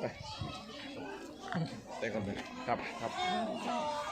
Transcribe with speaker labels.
Speaker 1: ไปเต้นกันเลยครับครับ
Speaker 2: ใช่